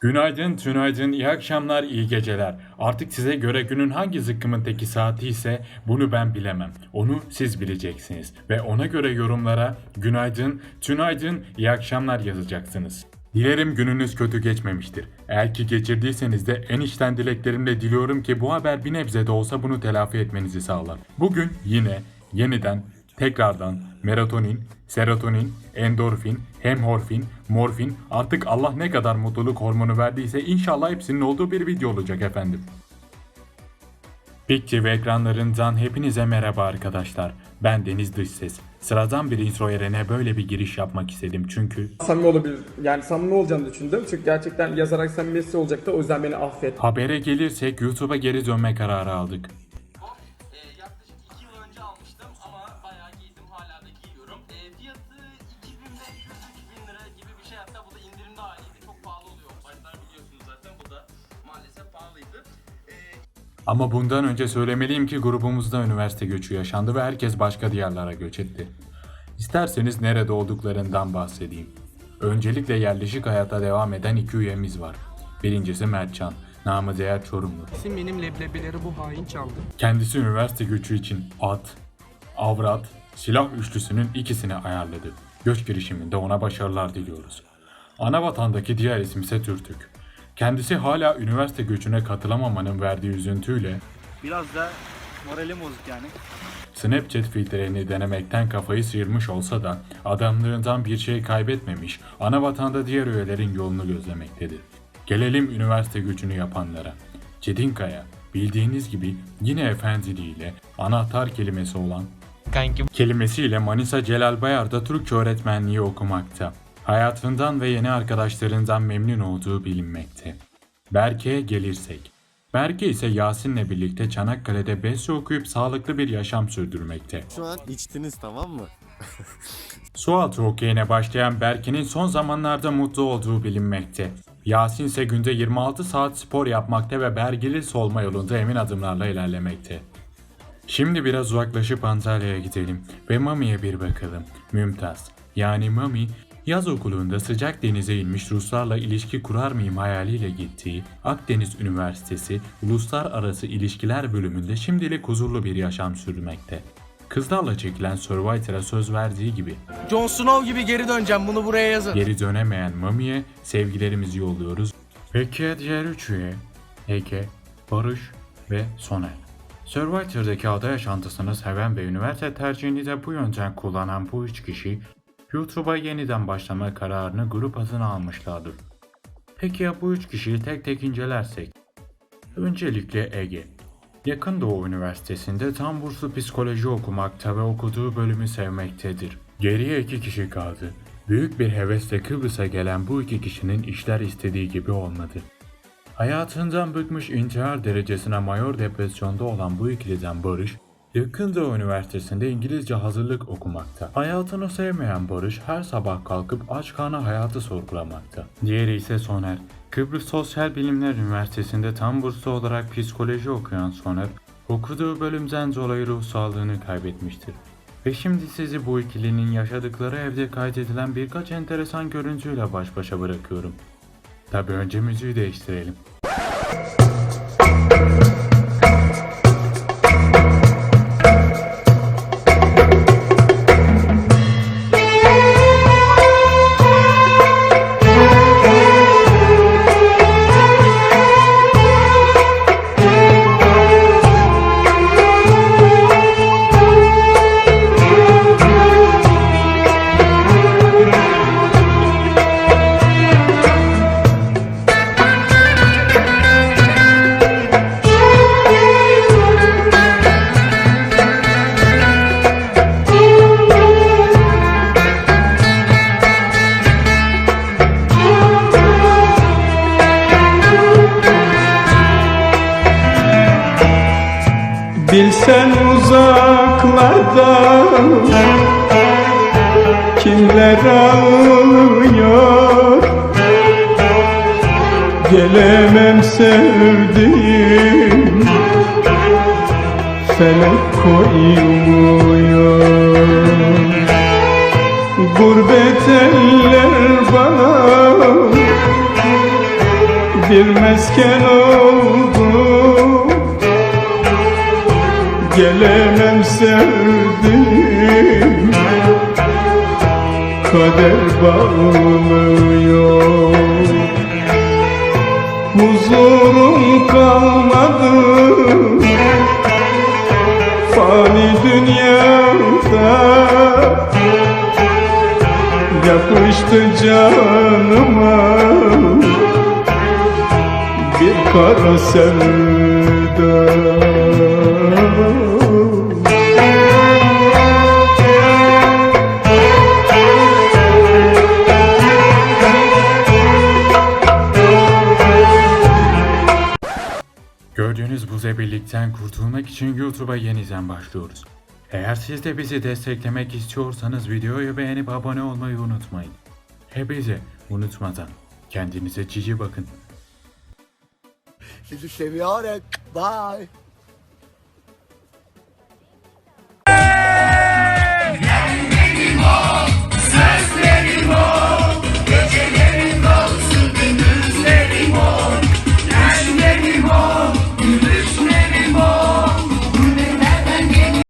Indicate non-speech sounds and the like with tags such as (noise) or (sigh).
Günaydın, tünaydın, iyi akşamlar, iyi geceler. Artık size göre günün hangi zıkkımın teki saati ise bunu ben bilemem. Onu siz bileceksiniz. Ve ona göre yorumlara günaydın, tünaydın, iyi akşamlar yazacaksınız. Dilerim gününüz kötü geçmemiştir. Eğer ki geçirdiyseniz de en içten dileklerimle diliyorum ki bu haber bir nebze de olsa bunu telafi etmenizi sağlar. Bugün yine, yeniden, tekrardan melatonin, serotonin, endorfin, hemorfin, morfin artık Allah ne kadar mutluluk hormonu verdiyse inşallah hepsinin olduğu bir video olacak efendim. Pik TV ekranlarından hepinize merhaba arkadaşlar. Ben Deniz Dışses. Sıradan bir intro yerine böyle bir giriş yapmak istedim çünkü samimi olabilir. Yani samimi olacağını düşündüm. Çünkü gerçekten yazarak samimiyeti olacaktı. O yüzden beni affet. habere gelirsek YouTube'a geri dönme kararı aldık. Ama bundan önce söylemeliyim ki grubumuzda üniversite göçü yaşandı ve herkes başka diyarlara göç etti. İsterseniz nerede olduklarından bahsedeyim. Öncelikle yerleşik hayata devam eden iki üyemiz var. Birincisi Mertcan, namı değer Çorumlu. Kesin benim leblebileri bu hain çaldı. Kendisi üniversite göçü için at, avrat, silah üçlüsünün ikisini ayarladı. Göç girişiminde ona başarılar diliyoruz. Ana vatandaki diğer isim ise Türtük. Kendisi hala üniversite göçüne katılamamanın verdiği üzüntüyle Biraz da moralim bozuk yani. Snapchat filtrelerini denemekten kafayı sıyırmış olsa da adamlığından bir şey kaybetmemiş, ana vatanda diğer üyelerin yolunu gözlemektedir. Gelelim üniversite gücünü yapanlara. Çetinkaya, bildiğiniz gibi yine efendiliğiyle anahtar kelimesi olan kelimesiyle Manisa Celal Bayar'da Türkçe öğretmenliği okumakta. Hayatından ve yeni arkadaşlarından memnun olduğu bilinmekte. Berke'ye gelirsek. Berke ise Yasin'le birlikte Çanakkale'de BES'i okuyup sağlıklı bir yaşam sürdürmekte. Şu an içtiniz tamam mı? (laughs) Sualtı hokeyine başlayan Berke'nin son zamanlarda mutlu olduğu bilinmekte. Yasin ise günde 26 saat spor yapmakta ve Bergili solma yolunda emin adımlarla ilerlemekte. Şimdi biraz uzaklaşıp Antalya'ya gidelim ve Mami'ye bir bakalım. Mümtaz, yani Mami, yaz okulunda sıcak denize inmiş Ruslarla ilişki kurar mıyım hayaliyle gittiği Akdeniz Üniversitesi Uluslararası İlişkiler bölümünde şimdilik huzurlu bir yaşam sürmekte. Kızlarla çekilen Survivor'a söz verdiği gibi Jon Snow gibi geri döneceğim bunu buraya yazın. geri dönemeyen Mami'ye sevgilerimizi yolluyoruz. Peki diğer üç üye? Ege, Barış ve Soner. Survivor'daki ada yaşantısını seven ve üniversite tercihini de bu yöntem kullanan bu üç kişi YouTube'a yeniden başlama kararını grup adına almışlardır. Peki ya bu üç kişiyi tek tek incelersek? Öncelikle Ege. Yakın Doğu Üniversitesi'nde tam burslu psikoloji okumakta ve okuduğu bölümü sevmektedir. Geriye iki kişi kaldı. Büyük bir hevesle Kıbrıs'a gelen bu iki kişinin işler istediği gibi olmadı. Hayatından bıkmış intihar derecesine mayor depresyonda olan bu ikiliden Barış, Yakın Doğu Üniversitesi'nde İngilizce hazırlık okumakta. Hayatını sevmeyen Barış her sabah kalkıp aç karnına hayatı sorgulamakta. Diğeri ise Soner. Kıbrıs Sosyal Bilimler Üniversitesi'nde tam burslu olarak psikoloji okuyan Soner, okuduğu bölümden dolayı ruh sağlığını kaybetmiştir. Ve şimdi sizi bu ikilinin yaşadıkları evde kaydedilen birkaç enteresan görüntüyle baş başa bırakıyorum. Tabi önce müziği değiştirelim. Bilsen uzaklarda kimler ağlıyor? Gelemem sevdiğim felek koymuyor. Gurbet eller bana bir mesken oldu Gelemem sevdiğim Kader bağlıyor. Huzurum kalmadı. Fani dünyada Yapıştı canıma. Bir kara sevda Gördüğünüz bu zebillikten kurtulmak için YouTube'a yeniden başlıyoruz. Eğer siz de bizi desteklemek istiyorsanız videoyu beğenip abone olmayı unutmayın. Hepinize unutmadan kendinize cici bakın. Sizi seviyorum. Bye.